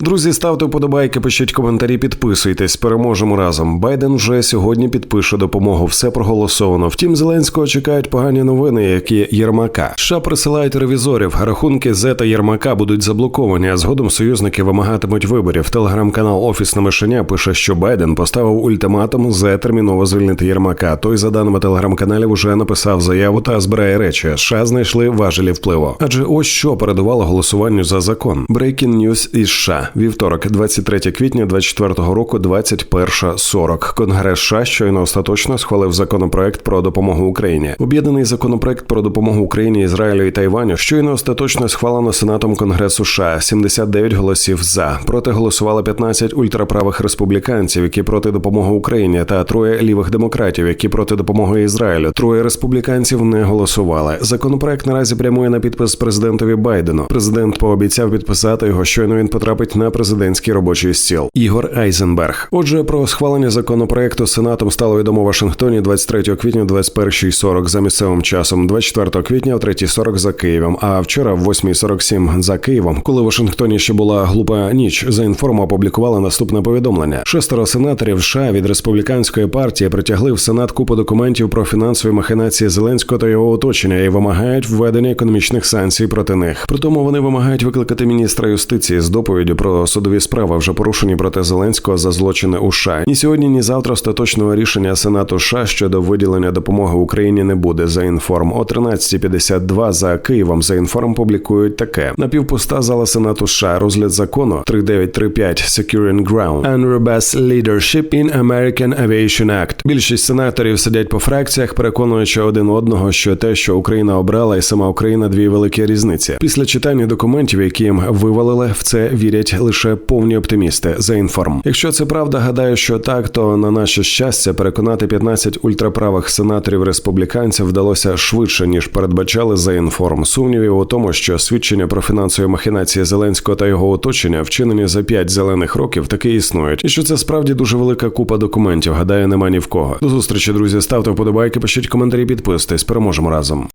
Друзі, ставте вподобайки, пишіть коментарі, підписуйтесь. Переможемо разом. Байден вже сьогодні підпише допомогу. Все проголосовано. Втім, Зеленського чекають погані новини, які Єрмака. США присилають ревізорів. Рахунки Зе та Єрмака будуть заблоковані. А згодом союзники вимагатимуть виборів. Телеграм-канал Офісне мишеня пише, що Байден поставив ультиматум Зе терміново звільнити Єрмака. Той, за даними телеграм-каналів, уже написав заяву та збирає речі. США знайшли важелі впливу. Адже ось що передувало голосуванню за закон. Breaking News із США. Вівторок, 23 квітня 24 року, 21.40. Конгрес США щойно остаточно схвалив законопроект про допомогу Україні. Об'єднаний законопроект про допомогу Україні, Ізраїлю і Тайваню щойно остаточно схвалено Сенатом Конгресу США. 79 голосів за. Проти голосували 15 ультраправих республіканців, які проти допомоги Україні, та троє лівих демократів, які проти допомоги Ізраїлю. Троє республіканців не голосували. Законопроект наразі прямує на підпис президентові Байдену. Президент пообіцяв підписати його, щойно він потрапить на президентський робочий стіл. Ігор Айзенберг. Отже, про схвалення законопроекту Сенатом стало відомо в Вашингтоні 23 квітня, 21.40 за місцевим часом, 24 квітня о 3.40 за Києвом. А вчора в 8.47 за Києвом, коли в Вашингтоні ще була глупа ніч, за інформу опублікували наступне повідомлення: шестеро сенаторів США від республіканської партії притягли в Сенат купу документів про фінансові махінації Зеленського та його оточення і вимагають введення економічних санкцій проти них. При тому вони вимагають викликати міністра юстиції з доповіддю про судові справи, вже порушені проти Зеленського за злочини у США. Ні сьогодні, ні завтра остаточного рішення Сенату США щодо виділення допомоги Україні не буде. За інформ о 13.52 за Києвом. За інформ публікують таке: напівпуста зала Сенату США розгляд закону 3935 Securing Ground and Robust Leadership in American Aviation Act. Більшість сенаторів сидять по фракціях, переконуючи один одного, що те, що Україна обрала, і сама Україна дві великі різниці. Після читання документів, які їм вивалили, в це вірять лише повні оптимісти. За інформ. Якщо це правда, гадаю, що так, то на наше щастя переконати 15 ультраправих сенаторів республіканців вдалося швидше ніж передбачали за інформ. Сумнівів у тому, що свідчення про фінансові махінації Зеленського та його оточення, вчинені за 5 зелених років, таки існують, і що це справді дуже велика купа документів. Гадаю, нема ні в кого. До зустрічі, друзі. Ставте вподобайки, пишіть коментарі, підписуйтесь. Переможемо разом.